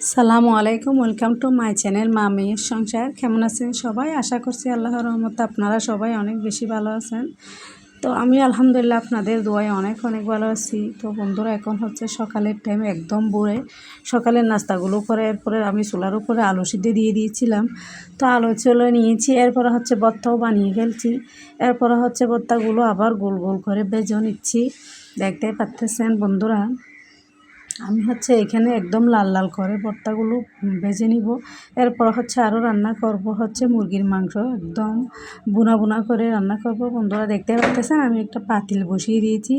সালামু আলাইকুম, welcome to my channel মা মেয়ের সংসার। কেমন আছেন সবাই? আশা করছি আল্লাহর রহমতে আপনারা সবাই অনেক বেশি ভালো আছেন। তো আমি আলহামদুলিল্লাহ আপনাদের দোয়ায় অনেক অনেক ভালো আছি। তো বন্ধুরা, এখন হচ্ছে সকালের টাইম একদম ভোরে। সকালের নাস্তাগুলো করে, এরপরে আমি চুলার উপরে আলু সিদ্ধে দিয়ে দিয়েছিলাম। তো আলু চলে নিয়েছি, এরপরে হচ্ছে বত্তাও বানিয়ে ফেলছি। এরপরে হচ্ছে বত্তাগুলো আবার গোল গোল করে বেজে নিচ্ছি। দেখতে পাচ্ছেন বন্ধুরা। আমি হচ্ছে এখানে একদম লাল লাল করে ভর্তাগুলো ভেজে নিব। এরপর হচ্ছে আরও রান্না করব হচ্ছে মুরগির মাংস। একদম বুনা বুনা করে রান্না করব। বন্ধুরা দেখতে পাচ্ছেন আমি একটা পাতিল বসিয়ে দিয়েছি,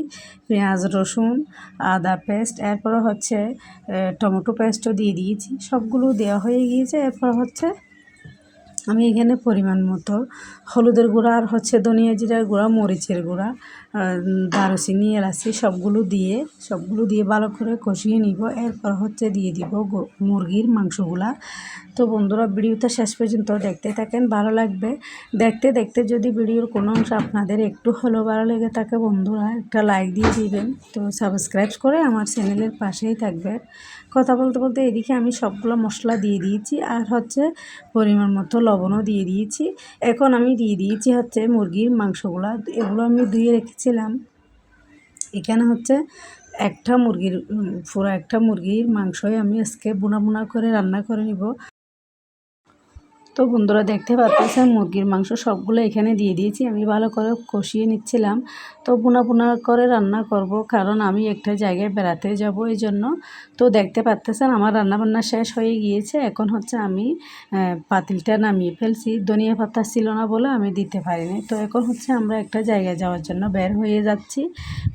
পেঁয়াজ, রসুন, আদা পেস্ট, এরপর হচ্ছে টমেটো পেস্টও দিয়ে দিয়েছি। সবগুলো দেওয়া হয়ে গিয়েছে। এরপর হচ্ছে আমি এখানে পরিমাণ মতো হলুদের গুঁড়া আর হচ্ছে ধনিয়া জিরার গুঁড়া, মরিচের গুঁড়া দারুচিনি, এলাচি সবগুলো দিয়ে সবগুলো দিয়ে ভালো করে কষিয়ে নিব। এরপর হচ্ছে দিয়ে দিব মুরগির মাংসগুলা। তো বন্ধুরা, ভিডিওটা শেষ পর্যন্ত দেখতে থাকেন, ভালো লাগবে। দেখতে দেখতে যদি ভিডিওর কোনো অংশ আপনাদের একটু হলেও ভালো লেগে থাকে বন্ধুরা, একটা লাইক দিয়ে দিবেন। তো সাবস্ক্রাইব করে আমার চ্যানেলের পাশেই থাকবে কথা বলতে বলতে এদিকে আমি সবগুলো মশলা দিয়ে দিয়েছি, আর হচ্ছে পরিমাণ মতো লবণও দিয়ে দিয়েছি। এখন আমি দিয়ে দিয়েছি হচ্ছে মুরগির মাংসগুলো। এগুলো আমি ধুয়ে রেখেছিলাম। এখানে হচ্ছে একটা মুরগির পুরো একটা মুরগির মাংসই আমি আজকে বোনা বোনা করে রান্না করে নিব। তো বন্ধুরা দেখতে পাচ্ছেন, মুরগির মাংস সবগুলো এখানে দিয়ে দিয়েছি। আমি ভালো করে কষিয়ে নিচ্ছিলাম। তো বুনা বুনা করে রান্না করব, কারণ আমি একটা জায়গায় বেড়াতে যাব এই জন্য তো দেখতে পাচ্ছেন, আমার রান্নাবান্না শেষ হয়ে গিয়েছে। এখন হচ্ছে আমি পাতিলটা নামিয়ে ফেলছি। ধনিয়া পাতা ছিল না বলে আমি দিতে পারিনি। তো এখন হচ্ছে আমরা একটা জায়গায় যাওয়ার জন্য বের হয়ে যাচ্ছি।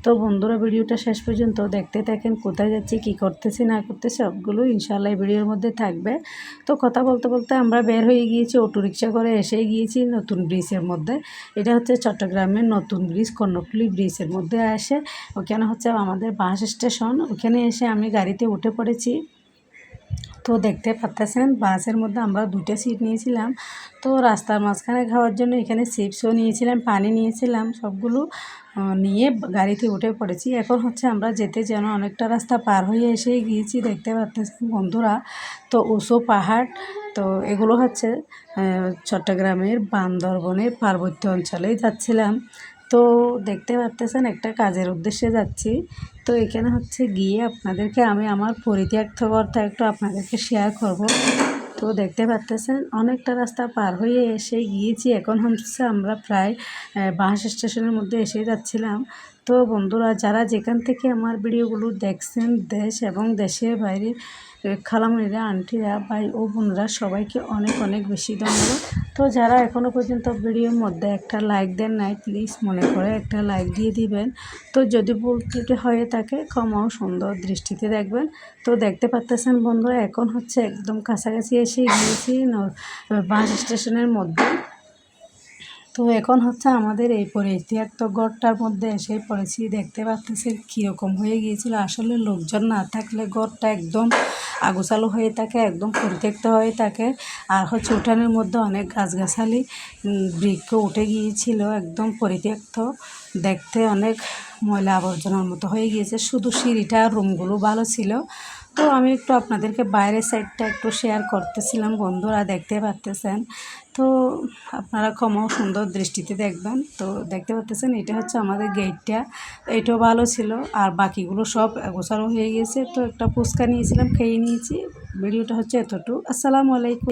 তো বন্ধুরা, ভিডিওটা শেষ পর্যন্ত দেখতে থাকেন। কোথায় যাচ্ছি, কি করতেছি, না করতেছি, সবগুলো ইনশাল্লাহ ভিডিওর মধ্যে থাকবে। তো কথা বলতে বলতে আমরা বের হয়ে গিয়েছি অটো রিক্সা করে এসে গিয়েছি নতুন ব্রিজের মধ্যে। এটা হচ্ছে চট্টগ্রামের নতুন ব্রিজ, কর্ণফুলি ব্রিজের মধ্যে আসে। ওখানে হচ্ছে আমাদের বাস স্টেশন। ওখানে এসে আমি গাড়িতে উঠে পড়েছি। তো দেখতে পাচ্ছেন বাসের মধ্যে আমরা দুটো সিট নিয়েছিলাম। তো রাস্তার মাঝখানে খাওয়ার জন্য এখানে চিপসও নিয়েছিলাম, পানি নিয়েছিলাম, সবগুলো নিয়ে গাড়িতে উঠে পড়েছি। এখন হচ্ছে আমরা যেতে যেন অনেকটা রাস্তা পার হয়ে এসে গিয়েছি, দেখতে পাচ্ছেন বন্ধুরা। তো উঁচু পাহাড় তো এগুলো হচ্ছে চট্টগ্রামের বান্দরবনের পার্বত্য অঞ্চলেই যাচ্ছিলাম। তো দেখতে পারতেছেন একটা কাজের উদ্দেশ্যে যাচ্ছি। তো এখানে হচ্ছে গিয়ে আপনাদেরকে আমি আমার পরিত্যক্ত করতে একটু আপনাদেরকে শেয়ার করব। তো দেখতে পারতেছেন অনেকটা রাস্তা পার হয়ে এসে গিয়েছি। এখন হচ্ছে আমরা প্রায় বাস স্টেশনের মধ্যে এসে যাচ্ছিলাম। তো বন্ধুরা, যারা যেখান থেকে আমার ভিডিওগুলো দেখছেন দেশ এবং দেশের বাইরে খালামণিরা আন্টিরা, ভাই ও বোনরা সবাইকে অনেক অনেক বেশি ধন্যবাদ। তো যারা এখনও পর্যন্ত ভিডিওর মধ্যে একটা লাইক দেন নাই প্লিজ মনে করে একটা লাইক দিয়ে দিবেন। তো যদি ভুল ত্রুটি হয়ে থাকে ক্ষমাও সুন্দর দৃষ্টিতে দেখবেন। তো দেখতে পাচ্তেছেন বন্ধুরা, এখন হচ্ছে একদম কাছাকাছি এসে গিয়েছি বাস স্টেশনের মধ্যে। তো এখন হচ্ছে আমাদের এই পরিত্যক্ত গড়টার মধ্যে এসে পড়েছি, দেখতে পাচ্ছি কীরকম হয়ে গিয়েছিল। আসলে লোকজন না থাকলে গড়টা একদম আগুচালু হয়ে থাকে, একদম পরিত্যক্ত হয়ে থাকে। আর হচ্ছে উঠানের মধ্যে অনেক গাছগাছালি বৃক্ষ উঠে গিয়েছিল, একদম পরিত্যক্ত। দেখতে অনেক ময়লা আবর্জনার মতো হয়ে গিয়েছে। শুধু সিঁড়িটা রুমগুলো ভালো ছিল। তো আমি একটু আপনাদেরকে বাইরের সাইডটা একটু শেয়ার করতেছিলাম, বন্ধুরা দেখতে পারতেছেন। তো আপনারা ক্ষমাও সুন্দর দৃষ্টিতে দেখবেন। তো দেখতে পাচ্তেছেন এটা হচ্ছে আমাদের গেটটা এটাও ভালো ছিল, আর বাকিগুলো সব গোছানো হয়ে গেছে। তো একটা ফুচকা নিয়েছিলাম, খেয়ে নিয়েছি। ভিডিওটা হচ্ছে এতটুকু। আসসালামু আলাইকুম।